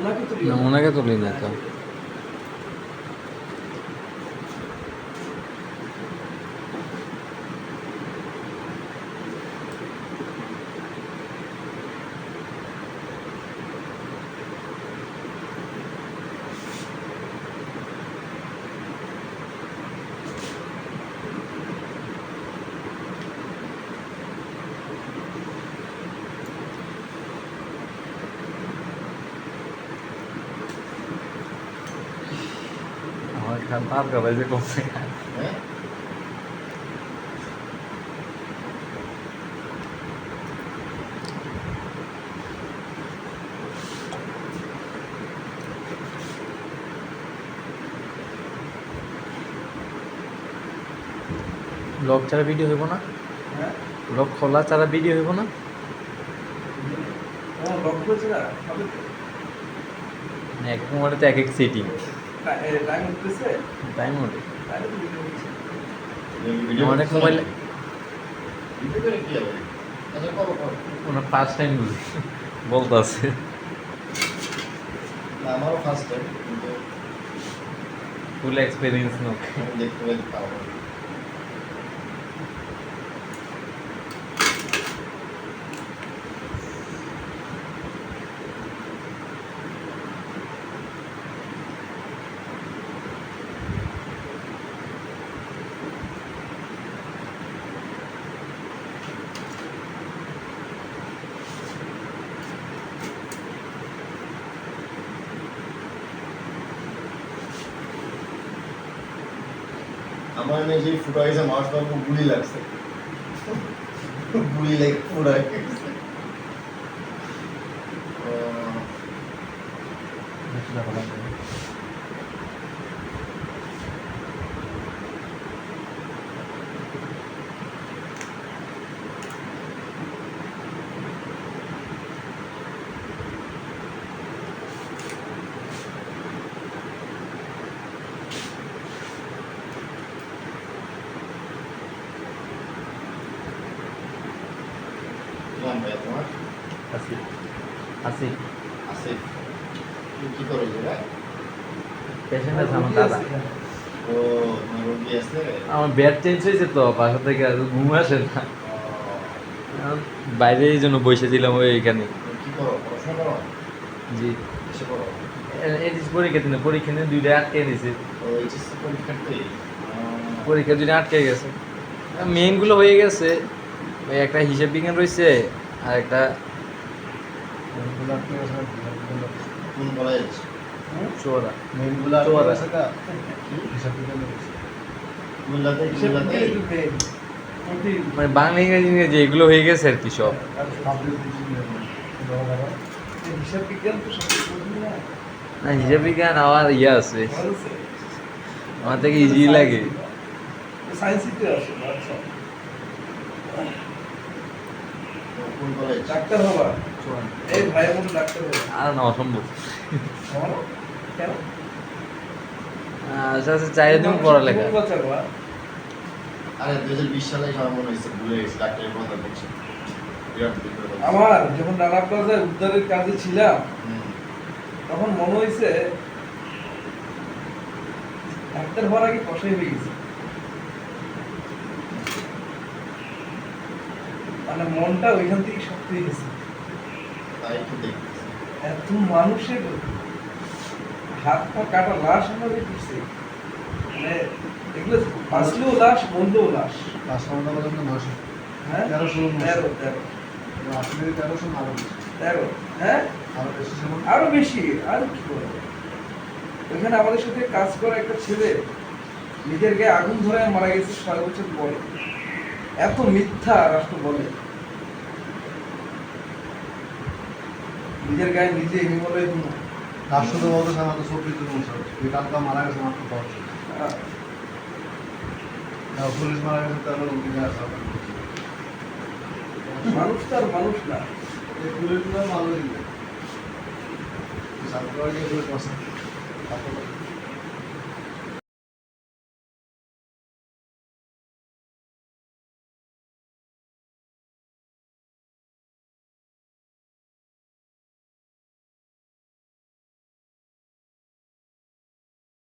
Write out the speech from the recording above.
না ওনাকে তুলি না ভাত খাবাই যে কমছে হ্যাঁ ব্লগ ছাড়া ভিডিও হইব না? হ্যাঁ? ব্লগ খোলা ছাড়া ভিডিও হইব না? এক মোবাইলে তো। এক এক সেটিং টাইম ওঠে। ভিডিও অনেক মোবাইলে ভিডিও কি হবে? আচ্ছা ওনার ফার্স্ট টাইম বলতে আছে। আমারও ফার্স্ট টাইম কিন্তু ফুল এক্সপিরিয়েন্স নোক দেখতে পাবো আমার এনে যে ফুটা গেছে মাছ বাবু গুলি লাগছে গুলি লেগে ফুটা গেছে আহ, নাম ভাইয়া তোমার? আসি। আসি। আসিফ তুমি কি করো যেটা পেশেন্ট আমার দাদা। ও রোগী আছে? আমার বেড চেঞ্জ হয়েছে তো বাসা থেকে আর ঘুম আসে না। বাইরে এই জন্য বসে দিলাম ওই এখানে। তুমি করো? পড়াশোনা করো? জি। কিসে করো এইচ পরীক্ষা দিনে পরীক্ষা নিয়ে দুইটা আটকে এইচএসসি পরীক্ষা দুইটা আটকে গেছে। মেইনগুলো হয়ে গেছে। ওই একটা হিসাব বিজ্ঞান রয়েছে, আর একটা মানে বাংলা ইংরেজি ইংরেজি এগুলো হয়ে গেছে আর কি সব। না, হিসাব বিজ্ঞান আমার ইয়ে আছে। আমার থেকে ইজি লাগে। সায়েন্স আচ্ছা কোন কলেজ ডাক্তার হবা এই ভাইয়ের মতো ডাক্তার হবে আর না অসম্ভব। আমার কেন? আচ্ছা আচ্ছা চাই তুমি পড়ালেখা? আরে দুই হাজার বিশ সালে আমার মনে হয়েছে ভুলে গেছি ডাক্তারের কথা। বলছি আমার যখন রানা প্লাজায় উদ্ধারের কাজে ছিলাম তখন মনে হয়েছে ডাক্তার হওয়ার আগে কষাই হয়ে গেছে। মানে মনটা ওইখান থেকে শক্ত হয়ে গেছে এত মানুষের হাত পা কাটা লাশ আমরা দেখতেছি। মানে এগুলো বাঁচলেও লাশ মরলেও লাশ। পাঁচ ঘণ্টা পর্যন্ত নয়শো। হ্যাঁ? তেরোশো। তেরো তেরো। আসলে তেরোশো আরও বেশি। তেরো হ্যাঁ? আরও বেশি আরও বেশি আর কি করব ওইখানে আমাদের সাথে কাজ করা একটা ছেলে নিজের গায়ে আগুন ধরে মারা গেছে ছয় বছর পরে। এত মিথ্যা রাষ্ট্র বলে। নিজের গায়ে নিজে হিমালয় ধুনো রাষ্ট্র তো মারা গেছে মাত্র দশ পুলিশ মারা গেছে কিনে মানুষ তার মানুষ না। পুলিশ